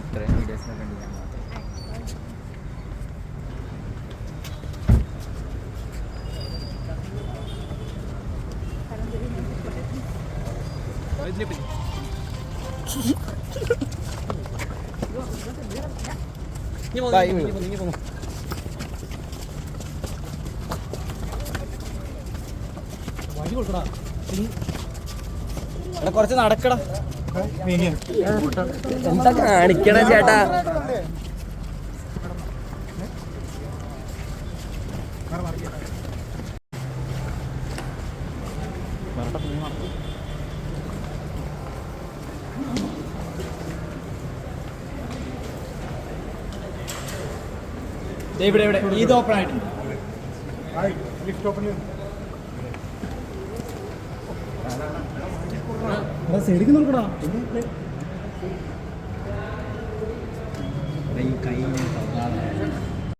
ഇത്രയും വീഡിയോസിനൊക്കെ ഉണ്ട് ഞാൻ മാത്രം. കുറച്ച് നടക്കടാ. എന്താ കാണിക്കണ ചേട്ടാ? ദേ ഇവിടെ ഇവിടെ. ഇത് ഓപ്പൺ ആയിട്ടുണ്ട് ശരിക്കും നോക്കടാ. കൈ